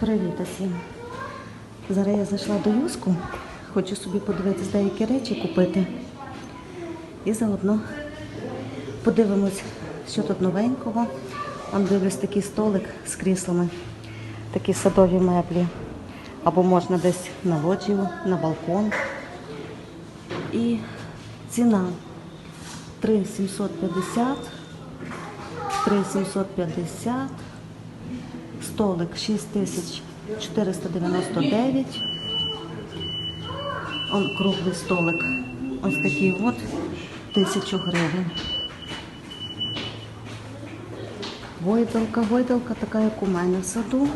Привіт усім. Зараз я зайшла до Юску. Хочу собі подивитися деякі речі купити. І заодно подивимось, що тут новенького. Там дивлюсь такий столик з кріслами, такі садові меблі. Або можна десь на лоджію, на балкон. І ціна 3750, 3750. Столик 6499. Он круглий столик. Ось такий от 1000 гривень. Гойдалка, гойдалка така, як у мене в саду.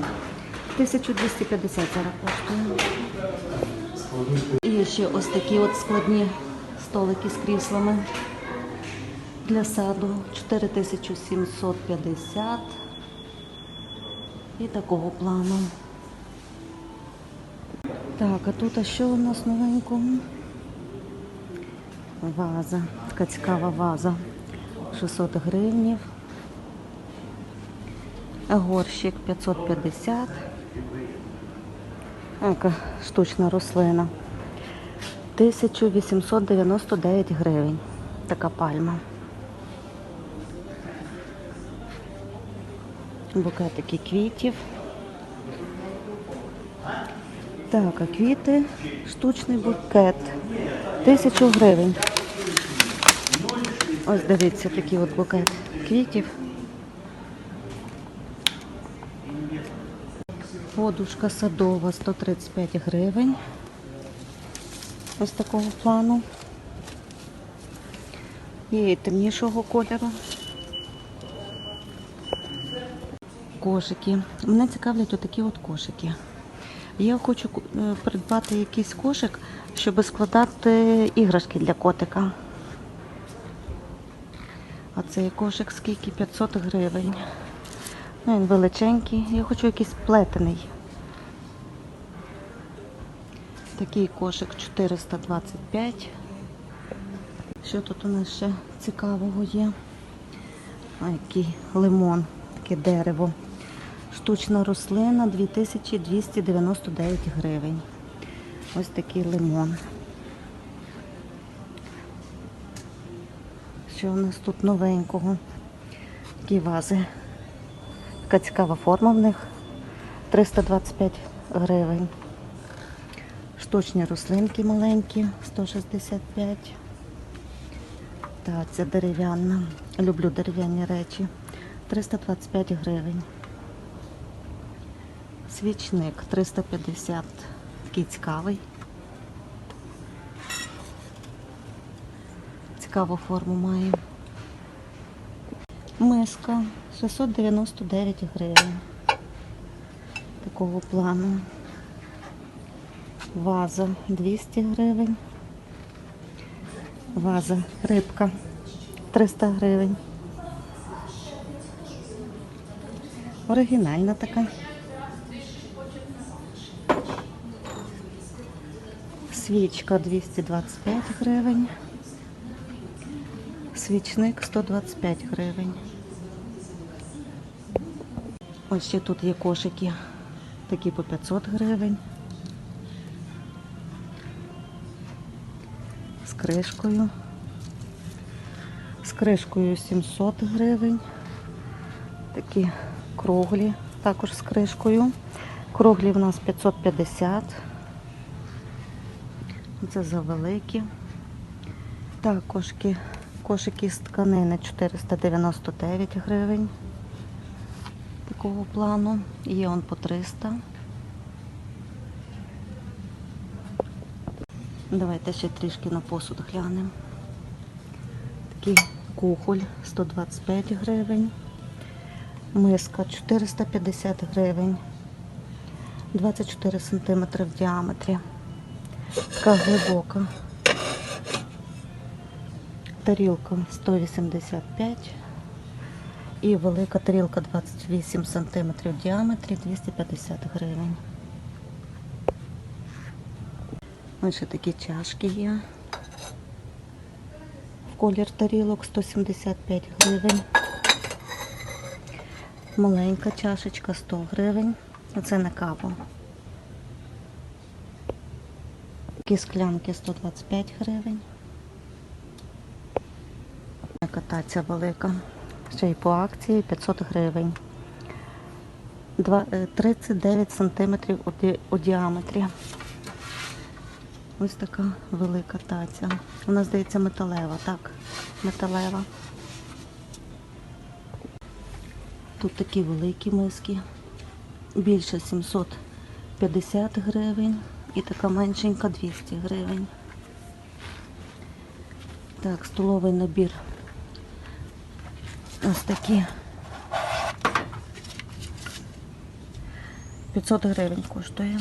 1250 зараз коштує. І ще ось такі от складні столики з кріслами для саду. 4750 і такого плану. Так, а тут а що у нас новенького? Ваза. Така цікава ваза. 600 гривнів. Горщик 550. А, Яка штучна рослина. 1899 гривень. Така пальма. Букетики квітів. Так, а квіти, штучний букет. Тисячу гривень. Ось дивіться, такий от букет квітів. Подушка садова 135 гривень. Ось такого плану. Є і темнішого кольору. Кошики. Мене цікавлять отакі от кошики. Я хочу е, придбати якийсь кошик, щоб складати іграшки для котика. А цей кошик скільки? 500 гривень. Ну, він величенький. Я хочу якийсь плетений. Такий кошик 425. Що тут у нас ще цікавого є? А який лимон, таке дерево. Штучна рослина 2299 гривень. Ось такий лимон. Що у нас тут новенького? Такі вази. Така цікава форма в них. 325 гривень. Штучні рослинки маленькі, 165. Так, це дерев'яна. Люблю дерев'яні речі. 325 гривень. Свічник 350. Такий цікавий. Цікаву форму має. Миска 699 гривень. Такого плану. Ваза 200 гривень. Ваза рибка 300 гривень. Оригінальна така. Свічка 225 гривень. Свічник 125 гривень. Ось ще тут є кошики. Такі по 500 гривень. З кришкою. З кришкою 700 гривень. Такі круглі, також з кришкою. Круглі в нас 550. Це завеликі. Так, кошики, кошики з тканини 499 гривень. Такого плану. Є он по 300. Давайте ще трішки на посуд глянемо. Такий кухоль 125 гривень. Миска 450 гривень. 24 см в діаметрі. Така глибока. Тарілка 185 і велика тарілка 28 см в діаметрі 250 гривень. Ось ще такі чашки є. Колір тарілок 175 гривень. Маленька чашечка 100 гривень. Оце на каву. Такі склянки 125 гривень. Така ця велика. Ще й по акції 500 гривень. Е, 39 сантиметрів у, у діаметрі. Ось така велика таця. Вона, здається, металева, так. Металева. Тут такі великі миски. Більше 750 гривень. І така меншенька 200 гривень. Так, столовий набір. Ось такі. 500 гривень коштує.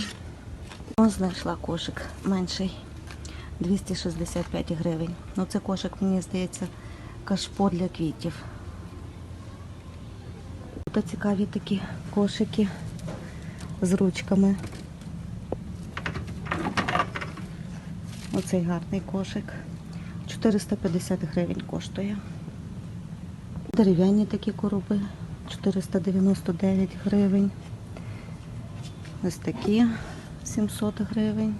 Ось знайшла кошик менший. 265 гривень. Ну це кошик, мені здається, кашпо для квітів. Тут цікаві такі кошики з ручками. Оцей гарний кошик. 450 гривень коштує. Дерев'яні такі короби 499 гривень. Ось такі 700 гривень.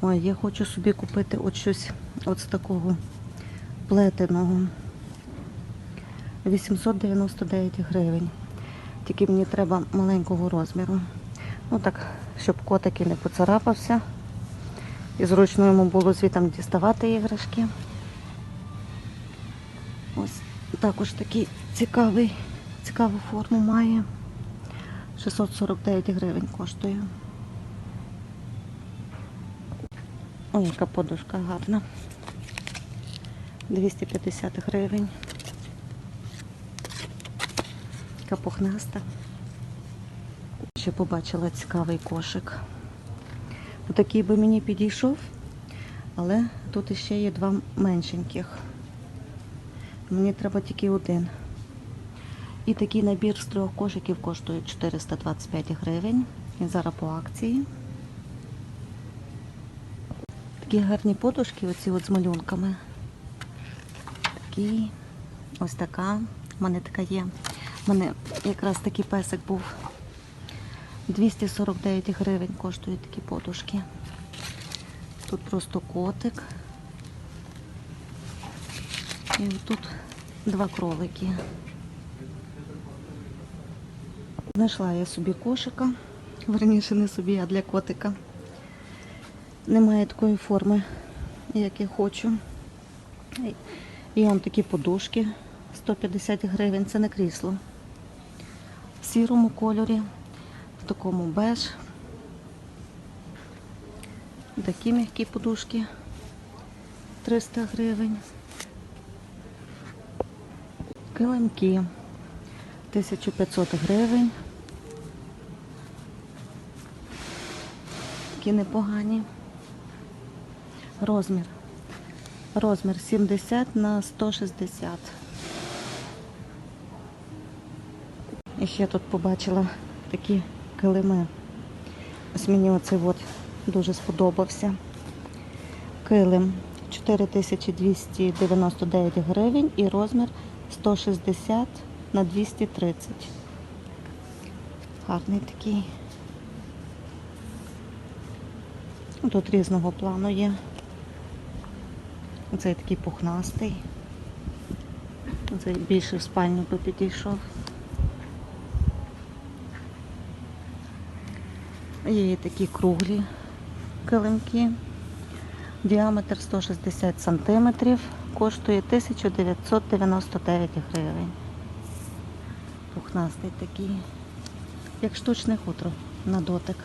Ой, я хочу собі купити от щось от з такого плетеного. 899 гривень. Тільки мені треба маленького розміру. Ну так, щоб котики не поцарапався. І зручно йому було звітом діставати іграшки. Ось також такий цікавий, цікаву форму має. 649 гривень коштує. Ой, яка подушка гарна. 250 гривень. Яка пухнаста. Ще побачила цікавий кошик. Такий би мені підійшов, але тут іще є два меншеньких. Мені треба тільки один. І такий набір з трьох кошиків коштує 425 гривень. Він зараз по акції. Такі гарні подушки, оці от з малюнками. Такі, ось така. У мене така є. У мене якраз такий песик був. 249 гривень коштують такі подушки. Тут просто котик. І тут два кролики. Знайшла я собі кошика. Верніше не собі, а для котика. Немає такої форми, як я хочу. І он такі подушки 150 гривень. Це не крісло. В сірому кольорі, такому беж. Такі м'які подушки 300 гривень. Килимки 1500 гривень. Такі непогані. Розмір. Розмір 70 на 160. І ще тут побачила такі килими. Ось мені оцей от дуже сподобався. Килим 4299 гривень і розмір 160 на 230. Гарний такий. Тут різного плану є. Оцей такий пухнастий. Оцей більше в спальню би підійшов. Є такі круглі килимки. Діаметр 160 см, коштує 1999 гривень. Пухнастий такий, як штучне хутро на дотик.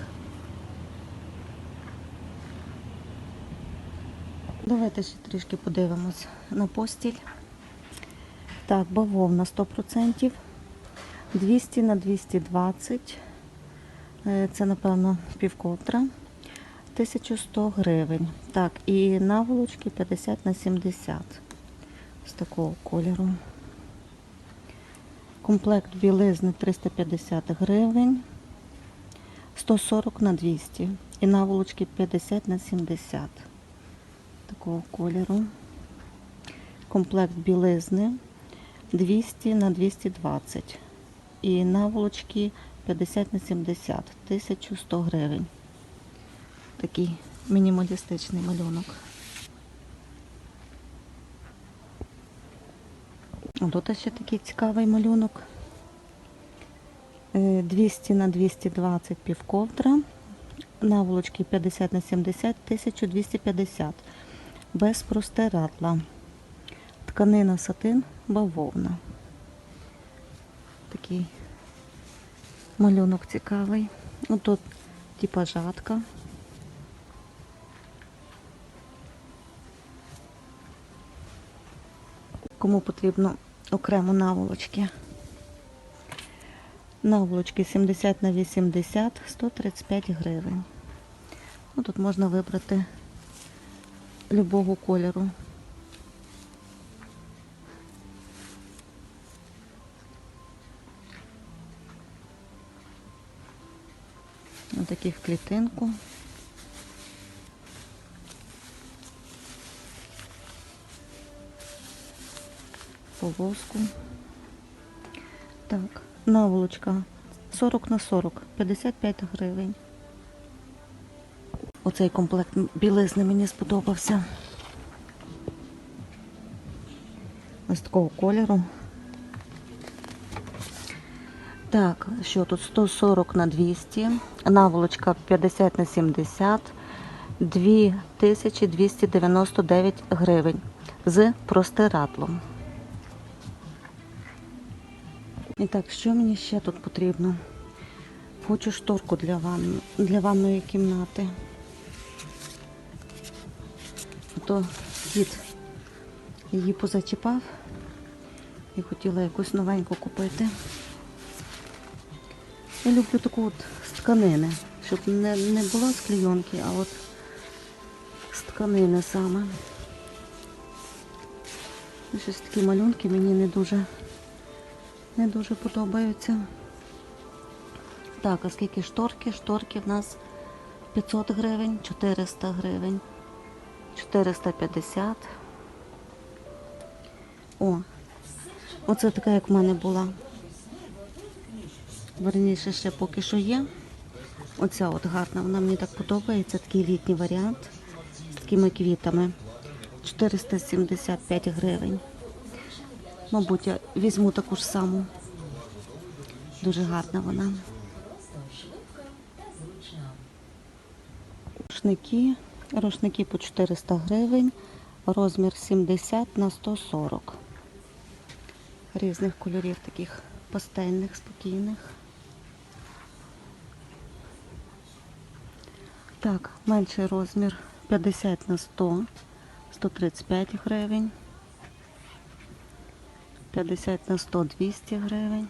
Давайте ще трішки подивимось на постіль. Так, бавовна 100%, 200 на 220. Е, Це, напевно, півковтра. 1100 гривень. Так, і наволочки 50 на 70 з такого кольору. Комплект білизни 350 гривень. 140 на 200. І наволочки 50 на 70 такого кольору. Комплект білизни 200 на 220. І наволочки 50 на 70, 1100 гривень. Такий мінімалістичний малюнок. Тут ще такий цікавий малюнок. Е, 200 на 220 півковдра. Наволочки 50 на 70, 1250. Без простирадла. Тканина сатин, бавовна. Такий малюнок цікавий. Ну, тут типа жатка. Кому потрібно окремо наволочки. Наволочки 70 на 80, 135 гривень. Ну, тут можна вибрати любого кольору. Такі в клітинку. Полоску. Так, наволочка 40 на 40, 55 гривень. Оцей комплект білизни мені сподобався. Ось такого кольору. Так, що тут 140 на 200, наволочка 50 на 70, 2299 гривень з простирадлом. І так, що мені ще тут потрібно? Хочу шторку для ванни, для ванної кімнати. То кіт її позачіпав і хотіла якусь новеньку купити. Я люблю таку от з тканини, щоб не, не була з а от з тканини саме. Щось такі малюнки мені не дуже, не дуже подобаються. Так, а скільки шторки? Шторки в нас 500 гривень, 400 гривень, 450. О, оце така, як в мене була. Верніше ще поки що є. Оця от гарна, вона мені так подобається, такий літній варіант з такими квітами. 475 гривень. Мабуть, я візьму таку ж саму. Дуже гарна вона. Рушники. Рушники по 400 гривень. Розмір 70 на 140. Різних кольорів таких пастельних, спокійних. Так, менший розмір 50 на 100, 135 гривень. 50 на 100, 200 гривень.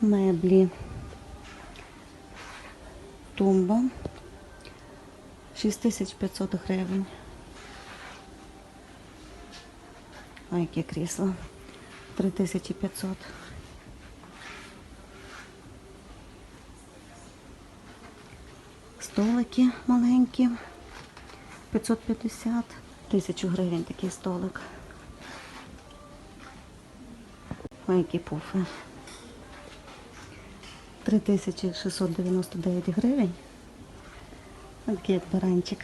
Меблі. Тумба. 6500 гривень. Ой, яке крісло. 3500. Столики маленькі. 550. Тисячу гривень такий столик. Які пуфи. 3699 гривень. Ось Такий як баранчик.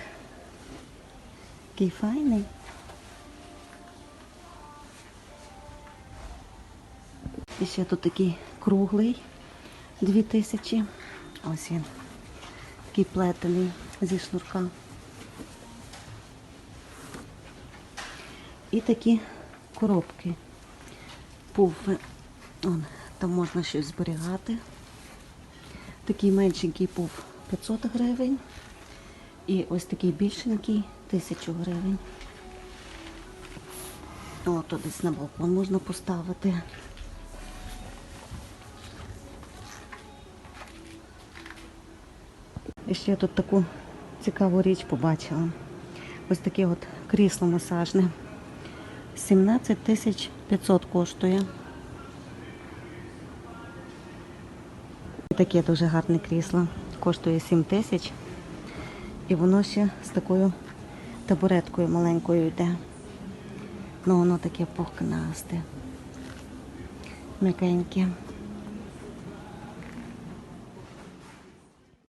Такий файний. І ще тут такий круглий 2000. Ось він. Такий плетений зі шнурка. І такі коробки. Пуфи. Вон, там можна щось зберігати. Такий меншенький пуф 500 гривень. І ось такий більшенький 1000 гривень. О, тут десь на балкон можна поставити. І ще тут таку цікаву річ побачила. Ось таке от крісло масажне. 17 тисяч 500 коштує. Таке дуже гарне крісло. Коштує 7 тисяч. І воно ще з такою табуреткою маленькою йде. Ну, воно таке пухнасте. М'якеньке.